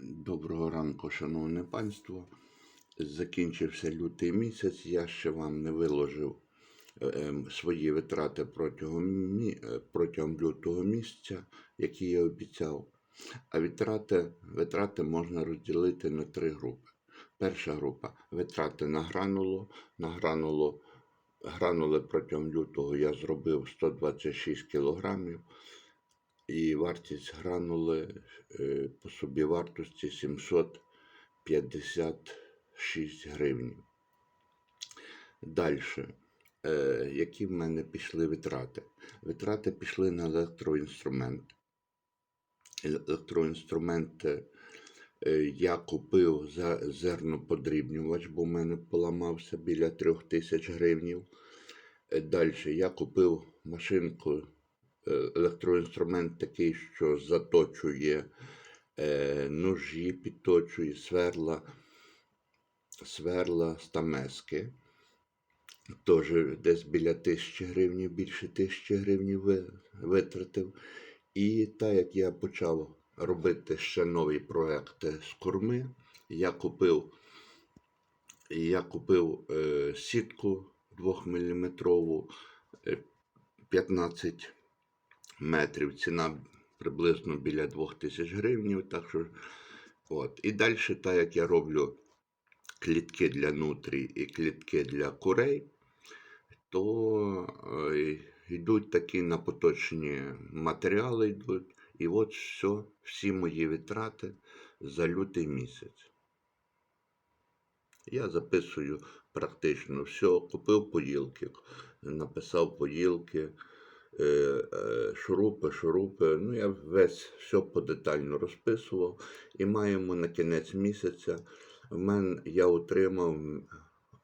Доброго ранку, шановне панство. Закінчився лютий місяць. Я ще вам не виложив е, ем, свої витрати протягом, е, протягом лютого місяця, які я обіцяв. А витрати, витрати можна розділити на три групи. Перша група витрати на гранулу. На гранулу гранули протягом лютого я зробив 126 кілограмів. І вартість гранули е, по собі вартості 756 гривень. Далі, е, які в мене пішли витрати? Витрати пішли на електроінструмент. Електроінструмент е, я купив за зерноподрібнювач, бо в мене поламався біля 3000 гривень. Далі я купив машинку електроінструмент такий, що заточує е, ножі, підточує сверла, сверла стамески. Теж десь біля тисячі гривень, більше тисячі гривень витратив. І так як я почав робити ще нові проекти з корми, я купив, я купив е, сітку 2-мм 15 метрів. Ціна приблизно біля 2000 гривень. Так що, от. І далі, так як я роблю клітки для нутрій і клітки для курей, то е, йдуть такі на поточні матеріали йдуть. І от все, всі мої витрати за лютий місяць. Я записую практично все, купив поїлки, написав поїлки, шурупи, шурупи. Ну, я весь все подетально розписував. І маємо на кінець місяця. В мене я отримав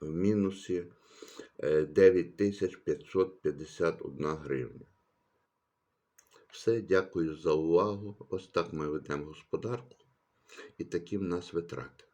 в мінусі е, 9551 гривня. Все, дякую за увагу. Ось так ми ведемо господарку. І такі в нас витрати.